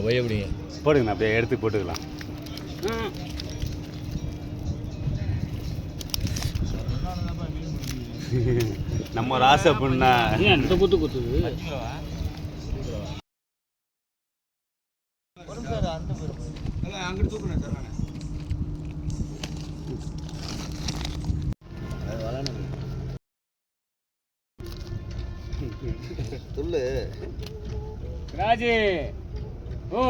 கொய்ய பிடிங்க போடுங்கண்ணா அப்படியே எடுத்து போட்டுக்கலாம். நம்ம ஒரு ஆசை இந்த குத்து குத்துது? துள்ளு. ராஜே. ஓ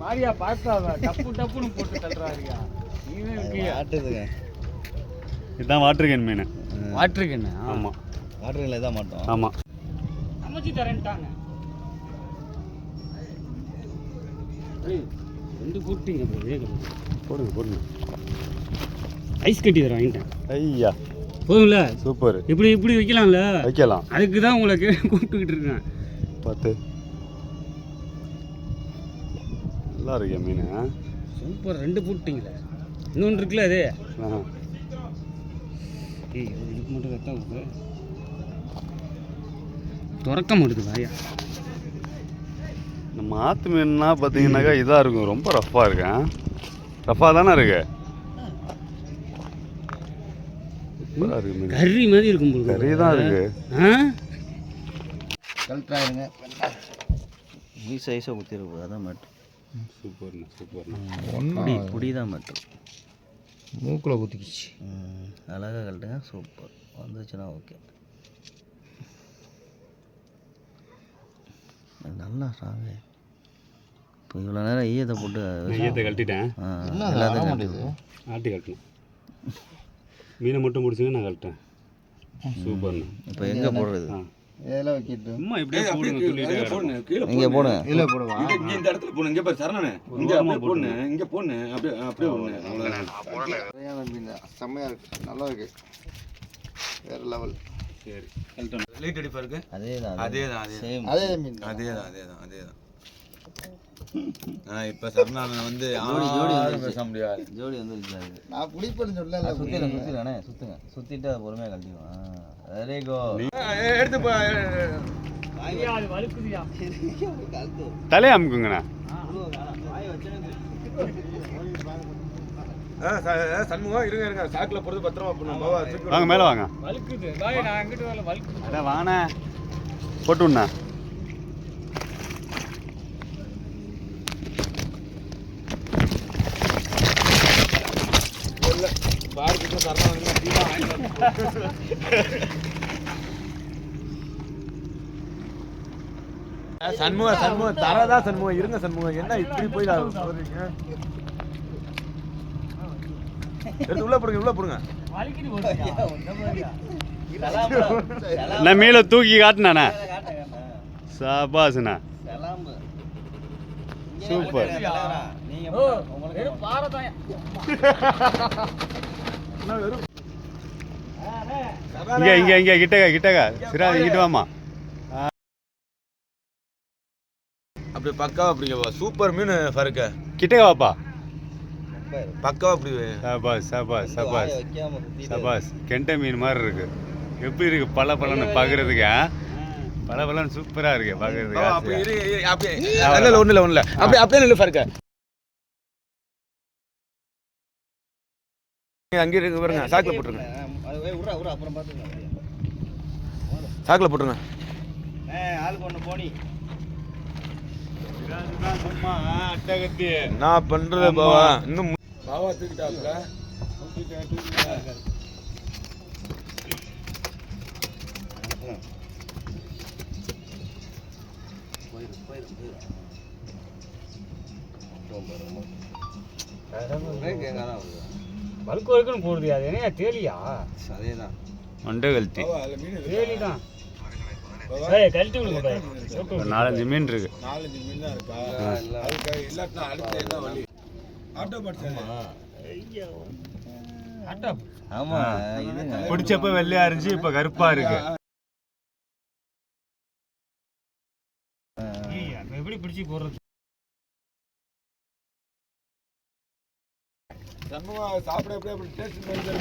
மாரியா பார்த்தா டப்பு டப்புன்னு போட்டு தள்ளுறாருயா. ஆட்டுதுங்க இதுதான் வாட்டர் கேன் மீன் வாட்டருக்கு என்ன ஆமாம் வாட்டருங்களே தான் மாட்டோம். ஆமாம் சமைச்சு தரேன்ட்டாங்க. ரெண்டு வேகம். போடுங்க போடுங்க. ஐஸ் கட்டி தரேன் வாங்கிட்டேன். ஐயா. போதும்ல? சூப்பர். இப்படி இப்படி வைக்கலாம்ல? வைக்கலாம். அதுக்கு தான் உங்களை கூப்பிட்டுக்கிட்டு இருக்கேன். பார்த்து. நல்லா இருக்கே மீன்? சூப்பர் ரெண்டு போட்டீங்களே. இன்னொன்று இருக்குல்ல அது. ஏய் இதுக்கு மட்டும் கரெக்டாக இருக்கு திறக்க மாட்டுது வாயா. நம்ம ஆத்து மீன்னா பார்த்தீங்கன்னாக்கா இதாக இருக்கும். ரொம்ப ரஃப்பாக இருக்கேன் ரஃப்பாக தானே இருக்கு? கறி மாதிரி இருக்கும் கறி தான் இருக்கு. ஆ? கழட்டாயிருங்க மீ சைஸாக குத்திருக்கு அதான் மேட்ரு சூப்பர்ண்ணா சூப்பர்ண்ணா. புடி தான் மேட்ரு மூக்கில் குத்திக்கிச்சு. அழகாக கழட்டுங்க. சூப்பர். வந்துச்சுன்னா ஓகே. நல்லா சாங்க இப்போ இவ்வளோ நேரம் ஈயத்தை போட்டு நெய்யத்தை கழட்டிட்டேன். எல்லாத்தையும். ஆட்டி கழட்டணும். மீனை மட்டும் முடிச்சுங்க நான் கழட்டேன் சூப்பர்ண்ணா. இப்போ எங்கே போடுறது? இதெல்லாம் வைக்கிட்டு? சும்மா இப்படியே போடுங்க துள்ளிட்டே. இங்கே போடுங்க. இங்க இந்த இடத்துல போடணும் இங்க பாரு சரணனே இங்க அப்படியே போடணும் இங்க போடணும் அப்படியே அப்படியே மீன் செம்மையாக இருக்கு. நல்லா இருக்கு. வேற லெவல் சரி அதே தான் அதே தான் அதே தான். அதே தான் அதே தான். அதே தான் ஆ இப்ப சரணானன் வந்து ஜோடி, ஜோடி யாரும் வந்துருச்சு. பேச முடியாது ஜோடி வந்து நான் பிடிப்பேன்னு சொல்லல சுத்திடுங்க சுத்திடுங்கண்ணே சுத்துங்க. சுத்திட்டு அதை பொறுமையாக கழட்டிடுவோம். வெரி கோ எடுத்து தலையை அமுக்குங்கண்ணா. சண்முகம் இருங்க இருங்க. சாக்குல போறது பத்திரமா தூக்கி வாங்க மேலே வாங்க. வழுக்குது வாய் நான் அதான் வாங்கண்ணே போட்டு விண்ணா பாருக்கு சரணானன் சண்முகம் சண்முகம் தரதா சண்முகம் இருங்க சண்முகம் என்ன இப்படி போய் சொல்றீங்க எடுத்து உள்ள போடுங்க உள்ள போடுங்க? நான் மீனை தூக்கி காட்டினாண்ணே சபாஸ்ண்ணா சூப்பர். இங்க இங்க இங்க கிட்டக கிட்டக சிரா இங்கிட்டு வாமா அப்படி பக்காவா அப்படிங்க சூப்பர் மீன் ஃபருக்க. கிட்டக வாப்பா. பக்காவா அப்படி சபாஸ் சபாஸ் சபாஸ் சபாஸ் கெண்டை மீன் மாதிரி இருக்கு. எப்படி இருக்கு? பல பலன்னு பார்க்கறதுக்கு? பல பலன்னு சூப்பரா இருக்கு பார்க்கறதுக்கு அப்படி அப்படியே. இல்ல ஒண்ணு இல்ல ஒண்ணு இல்ல அப்படியே அப்படியே நில்லு ஃபருக்க. அங்க இருக்கு பாருங்க சாக்குல போட்டுருங்க. சாக்குல போட்டுருங்க. நான் பண்றது பாவா? இன்னும் பாவா தூக்கிட்டாப்ல. வழுக்கு வழுக்குன்னு போடுது அது என்ன தேலியா அதே தான் மண்டை கழட்டி. தேலி தான் ஏய் கழட்டி விடுங்க நாலஞ்சு மீன் இருக்கு. நாலஞ்சு மீன் தான் இருக்கா? அதுக்கு இல்லாட்டினா அடுத்து என்ன வழி. ஆட்டோ படிச்சா அட்டா ஆமா இதுங்க. பிடிச்சப்ப வெள்ளையா இருந்துச்சு இப்ப கருப்பா இருக்கு. எப்படி பிடிச்சி போடுறது? சண்முகம் சாப்பிட எப்படி அப்படி டேஸ்ட்